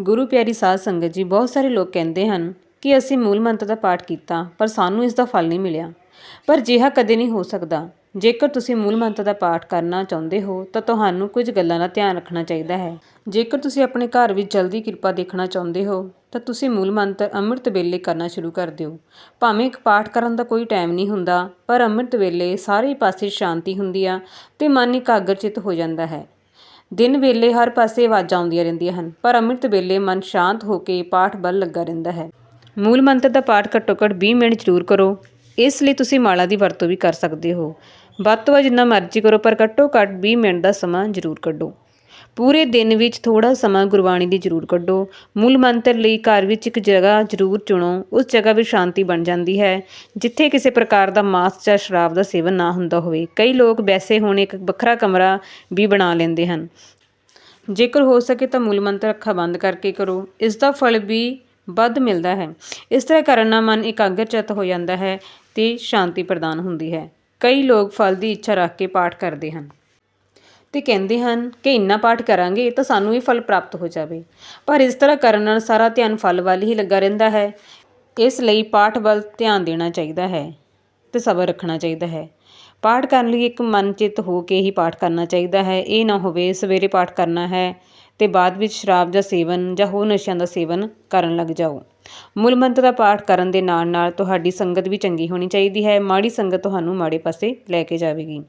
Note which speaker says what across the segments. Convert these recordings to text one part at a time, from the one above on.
Speaker 1: ਗੁਰੂ ਪਿਆਰੀ ਸਾਧ ਸੰਗਤ ਜੀ, ਬਹੁਤ ਸਾਰੇ ਲੋਕ ਕਹਿੰਦੇ ਹਨ ਕਿ ਅਸੀਂ ਮੂਲ ਮੰਤਰ ਦਾ ਪਾਠ ਕੀਤਾ, ਪਰ ਸਾਨੂੰ ਇਸ ਦਾ ਫਲ ਨਹੀਂ ਮਿਲਿਆ। ਪਰ ਅਜਿਹਾ ਕਦੇ ਨਹੀਂ ਹੋ ਸਕਦਾ। ਜੇਕਰ ਤੁਸੀਂ ਮੂਲ ਮੰਤਰ ਦਾ ਪਾਠ ਕਰਨਾ ਚਾਹੁੰਦੇ ਹੋ, ਤਾਂ ਤੁਹਾਨੂੰ ਕੁਝ ਗੱਲਾਂ ਦਾ ਧਿਆਨ ਰੱਖਣਾ ਚਾਹੀਦਾ ਹੈ। ਜੇਕਰ ਤੁਸੀਂ ਆਪਣੇ ਘਰ ਵਿੱਚ ਜਲਦੀ ਕਿਰਪਾ ਦੇਖਣਾ ਚਾਹੁੰਦੇ ਹੋ, ਤਾਂ ਤੁਸੀਂ ਮੂਲ ਮੰਤਰ ਅੰਮ੍ਰਿਤ ਵੇਲੇ ਕਰਨਾ ਸ਼ੁਰੂ ਕਰ ਦਿਓ। ਭਾਵੇਂ ਇੱਕ ਪਾਠ ਕਰਨ ਦਾ ਕੋਈ ਟਾਈਮ ਨਹੀਂ ਹੁੰਦਾ, ਪਰ ਅੰਮ੍ਰਿਤ ਵੇਲੇ ਸਾਰੇ ਪਾਸੇ ਸ਼ਾਂਤੀ ਹੁੰਦੀ ਆ ਤੇ ਮਨ ਇਕਾਗਰਚਿਤ ਹੋ ਜਾਂਦਾ ਹੈ। ਦਿਨ ਵੇਲੇ ਹਰ ਪਾਸੇ ਆਵਾਜ਼ਾਂ ਆਉਂਦੀਆਂ ਰਹਿੰਦੀਆਂ ਹਨ, ਪਰ ਅੰਮ੍ਰਿਤ ਵੇਲੇ ਮਨ ਸ਼ਾਂਤ ਹੋ ਕੇ ਪਾਠ ਵੱਲ ਲੱਗਾ ਰਹਿੰਦਾ ਹੈ। ਮੂਲ ਮੰਤਰ ਦਾ ਪਾਠ ਘੱਟੋ ਘੱਟ 20 ਮਿੰਟ ਜ਼ਰੂਰ ਕਰੋ। ਇਸ ਲਈ ਤੁਸੀਂ ਮਾਲਾ ਦੀ ਵਰਤੋਂ ਵੀ ਕਰ ਸਕਦੇ ਹੋ। ਵੱਧ ਤੋਂ ਵੱਧ ਜਿੰਨਾ ਮਰਜ਼ੀ ਕਰੋ, ਪਰ ਘੱਟੋ ਘੱਟ 20 ਮਿੰਟ ਦਾ ਸਮਾਂ ਜ਼ਰੂਰ ਕੱਢੋ। ਪੂਰੇ ਦਿਨ ਵਿੱਚ ਥੋੜਾ ਸਮਾਂ ਗੁਰਬਾਣੀ ਦੀ ਜ਼ਰੂਰ ਕੱਢੋ। ਮੂਲ ਮੰਤਰ ਲਈ ਘਰ ਵਿੱਚ ਇੱਕ ਜਗ੍ਹਾ ਜ਼ਰੂਰ ਚੁਣੋ। ਉਸ ਜਗ੍ਹਾ ਵਿੱਚ ਸ਼ਾਂਤੀ ਬਣ ਜਾਂਦੀ ਹੈ, ਜਿੱਥੇ ਕਿਸੇ ਪ੍ਰਕਾਰ ਦਾ ਮਾਸ ਜਾਂ ਸ਼ਰਾਬ ਦਾ ਸੇਵਨ ਨਾ ਹੁੰਦਾ ਹੋਵੇ। ਕਈ ਲੋਕ ਵੈਸੇ ਹੁਣ ਇੱਕ ਵੱਖਰਾ ਕਮਰਾ ਵੀ ਬਣਾ ਲੈਂਦੇ ਹਨ। ਜੇਕਰ ਹੋ ਸਕੇ ਤਾਂ ਮੂਲ ਮੰਤਰ ਅੱਖਾਂ ਬੰਦ ਕਰਕੇ ਕਰੋ। ਇਸ ਦਾ ਫਲ ਵੀ ਵੱਧ ਮਿਲਦਾ ਹੈ। ਇਸ ਤਰ੍ਹਾਂ ਕਰਨ ਨਾਲ ਮਨ ਇਕਾਗਰਚਿਤ ਹੋ ਜਾਂਦਾ ਹੈ ਤੇ ਸ਼ਾਂਤੀ ਪ੍ਰਦਾਨ ਹੁੰਦੀ ਹੈ। ਕਈ ਲੋਕ ਫਲ ਦੀ ਇੱਛਾ ਰੱਖ ਕੇ ਪਾਠ ਕਰਦੇ ਹਨ। ਤੇ ਕਹਿੰਦੇ ਹਨ ਕਿ ਇੰਨਾ ਪਾਠ ਕਰਾਂਗੇ ਤਾਂ ਸਾਨੂੰ ਵੀ ਫਲ ਪ੍ਰਾਪਤ ਹੋ ਜਾਵੇ। ਪਰ ਇਸ ਤਰ੍ਹਾਂ ਕਰਨ ਨਾਲ ਸਾਰਾ ਧਿਆਨ ਫਲ ਵੱਲ ਹੀ ਲੱਗਾ ਰਹਿੰਦਾ ਹੈ। ਇਸ ਲਈ ਪਾਠ ਵੱਲ ਧਿਆਨ ਦੇਣਾ ਚਾਹੀਦਾ ਹੈ ਤੇ ਸਬਰ ਰੱਖਣਾ ਚਾਹੀਦਾ ਹੈ। ਪਾਠ ਕਰਨ ਲਈ ਇੱਕ ਮਨ ਚਿੱਤ ਹੋ ਕੇ ਹੀ ਪਾਠ ਕਰਨਾ ਚਾਹੀਦਾ ਹੈ। ਇਹ ਨਾ ਹੋਵੇ ਸਵੇਰੇ ਪਾਠ ਕਰਨਾ ਹੈ ਤੇ ਬਾਅਦ ਵਿੱਚ ਸ਼ਰਾਬ ਦਾ ਸੇਵਨ ਜਾਂ ਹੋਰ ਨਸ਼ਿਆਂ ਦਾ ਸੇਵਨ ਕਰਨ ਲੱਗ ਜਾਓ। ਮੂਲ ਮੰਤਰ ਦਾ ਪਾਠ ਕਰਨ ਦੇ ਨਾਲ ਨਾਲ ਤੁਹਾਡੀ ਸੰਗਤ ਵੀ ਚੰਗੀ ਹੋਣੀ ਚਾਹੀਦੀ ਹੈ। ਮਾੜੀ ਸੰਗਤ ਤੁਹਾਨੂੰ ਮਾੜੇ ਪਾਸੇ ਲੈ ਕੇ ਜਾਵੇਗੀ।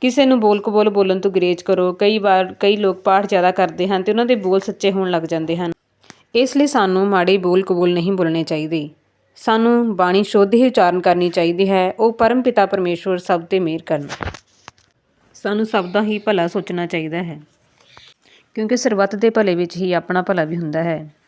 Speaker 1: ਕਿਸੇ ਨੂੰ ਬੋਲ ਕਬੋਲ ਬੋਲਣ ਤੋਂ ਗਰੇਜ ਕਰੋ। ਕਈ ਵਾਰ ਕਈ ਲੋਕ ਪਾਠ ਜ਼ਿਆਦਾ ਕਰਦੇ ਹਨ ਤੇ ਉਹਨਾਂ ਦੇ ਬੋਲ ਸੱਚੇ ਹੋਣ ਲੱਗ ਜਾਂਦੇ ਹਨ। ਇਸ ਲਈ ਸਾਨੂੰ ਮਾੜੇ ਬੋਲ ਕਬੋਲ ਨਹੀਂ ਬੋਲਣੇ ਚਾਹੀਦੇ। ਸਾਨੂੰ ਬਾਣੀ ਸ਼ੁੱਧ ਹੀ ਉਚਾਰਨ ਕਰਨੀ ਚਾਹੀਦੀ ਹੈ। ਉਹ ਪਰਮ ਪਿਤਾ ਪਰਮੇਸ਼ਵਰ ਸਭ ਤੇ ਮਿਹਰ ਕਰਨ। ਸਾਨੂੰ ਸਭ ਦਾ ਹੀ ਭਲਾ ਸੋਚਣਾ ਚਾਹੀਦਾ ਹੈ। ਕਿਉਂਕਿ ਸਰਬੱਤ ਦੇ ਭਲੇ ਵਿੱਚ ਹੀ ਆਪਣਾ ਭਲਾ ਵੀ ਹੁੰਦਾ ਹੈ।